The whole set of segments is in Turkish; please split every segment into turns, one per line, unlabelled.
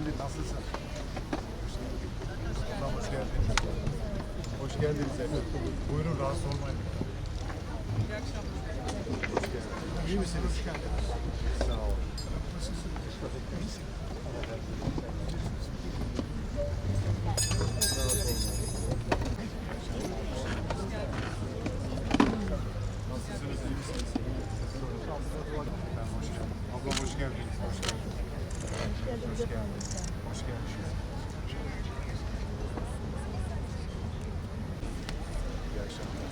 Nasılsın? Ablam hoş geldiniz. Hoş geldiniz efendim. Buyurun rahatsız olmayın. İyi akşamlar. Hoş geldiniz. İyi misiniz? Sağ olun. Nasılsınız? Efendim, hoş geldiniz. Ablam hoş geldiniz. Geldiniz. Hoş geldiniz. Hoş geldiniz. İyi akşamlar.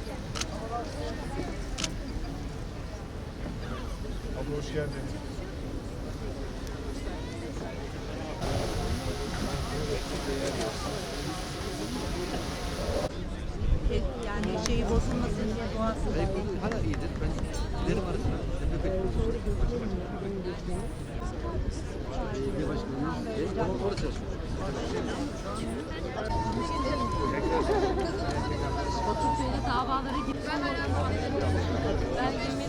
Abla hoş geldiniz.
Yani şeyi bozulmasın diye doğası da
Hala iyidir. Ben giderim arasına. Bir başkanımız. Ama orada çalışıyor.
Bakırköy'de davalara gittim. Ben yemin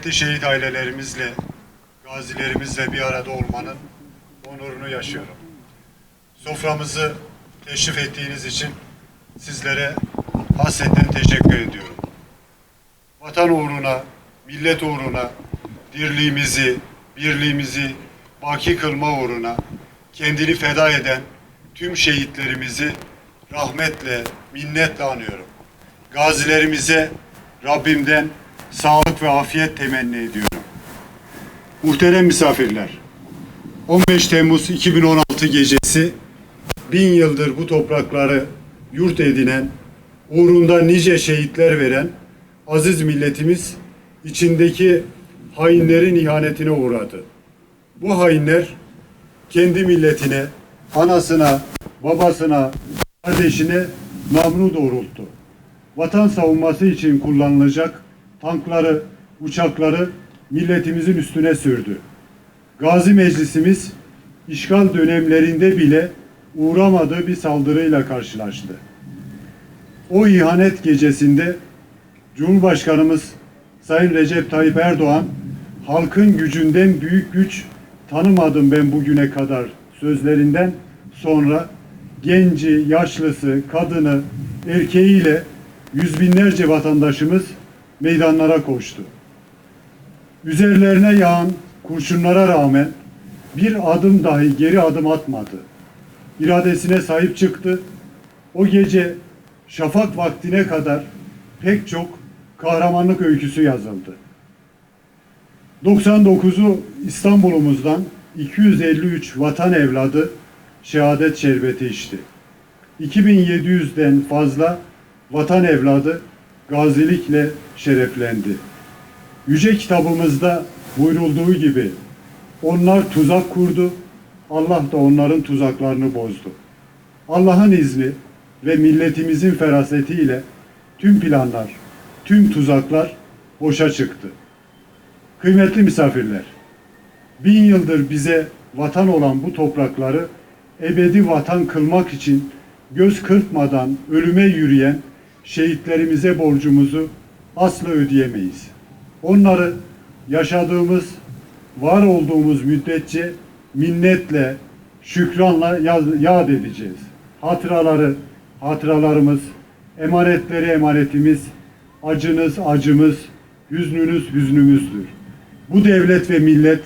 rahmetli şehit ailelerimizle, gazilerimizle bir arada olmanın onurunu yaşıyorum. Soframızı teşrif ettiğiniz için sizlere hasretten teşekkür ediyorum. Vatan uğruna, millet uğruna, dirliğimizi, birliğimizi baki kılma uğruna kendini feda eden tüm şehitlerimizi rahmetle, minnetle anıyorum. Gazilerimize Rabbimden sağlık ve afiyet temenni ediyorum. Muhterem misafirler, 15 Temmuz 2016 gecesi bin yıldır bu toprakları yurt edinen, uğrunda nice şehitler veren aziz milletimiz içindeki hainlerin ihanetine uğradı. Bu hainler kendi milletine, anasına, babasına, kardeşine namlu doğrulttu. Vatan savunması için kullanılacak tankları, uçakları milletimizin üstüne sürdü. Gazi Meclisimiz işgal dönemlerinde bile uğramadığı bir saldırıyla karşılaştı. O ihanet gecesinde Cumhurbaşkanımız Sayın Recep Tayyip Erdoğan halkın gücünden büyük güç tanımadım ben bugüne kadar sözlerinden sonra genci, yaşlısı, kadını, erkeğiyle yüz binlerce vatandaşımız meydanlara koştu. Üzerlerine yağan kurşunlara rağmen bir adım dahi geri adım atmadı. İradesine sahip çıktı. O gece şafak vaktine kadar pek çok kahramanlık öyküsü yazıldı. 99'u İstanbul'umuzdan 253 vatan evladı şehadet şerbeti içti. 2700'den fazla vatan evladı gazilikle şereflendi. Yüce kitabımızda buyurulduğu gibi onlar tuzak kurdu, Allah da onların tuzaklarını bozdu. Allah'ın izni ve milletimizin ferasetiyle tüm planlar, tüm tuzaklar boşa çıktı. Kıymetli misafirler, bin yıldır bize vatan olan bu toprakları ebedi vatan kılmak için göz kırpmadan ölüme yürüyen şehitlerimize borcumuzu asla ödeyemeyiz. Onları yaşadığımız var olduğumuz müddetçe minnetle, şükranla yaz- yad edeceğiz. Hatıraları, hatıralarımız, emanetleri emanetimiz, acınız acımız, hüznünüz hüznümüzdür. Bu devlet ve millet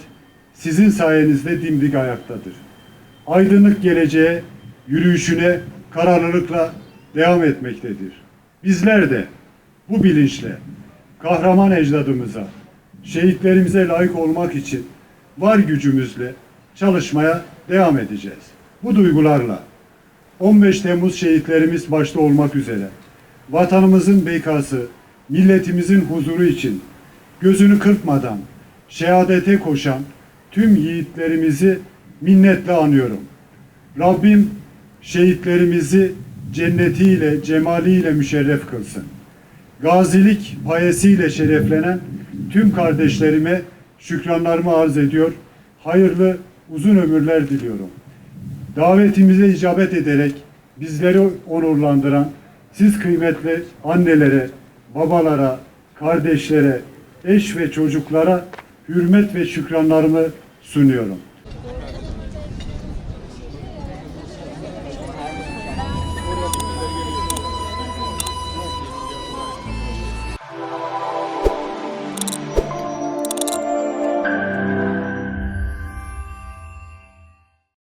sizin sayenizde dimdik ayaktadır. Aydınlık geleceğe, yürüyüşüne kararlılıkla devam etmektedir. Bizler de bu bilinçle kahraman ecdadımıza, şehitlerimize layık olmak için var gücümüzle çalışmaya devam edeceğiz. Bu duygularla 15 Temmuz şehitlerimiz başta olmak üzere vatanımızın bekası, milletimizin huzuru için gözünü kırpmadan şehadete koşan tüm yiğitlerimizi minnetle anıyorum. Rabbim şehitlerimizi cennetiyle, cemaliyle müşerref kılsın. Gazilik payesiyle şereflenen tüm kardeşlerime şükranlarımı arz ediyor. Hayırlı uzun ömürler diliyorum. Davetimize icabet ederek bizleri onurlandıran siz kıymetli annelere, babalara, kardeşlere, eş ve çocuklara hürmet ve şükranlarımı sunuyorum.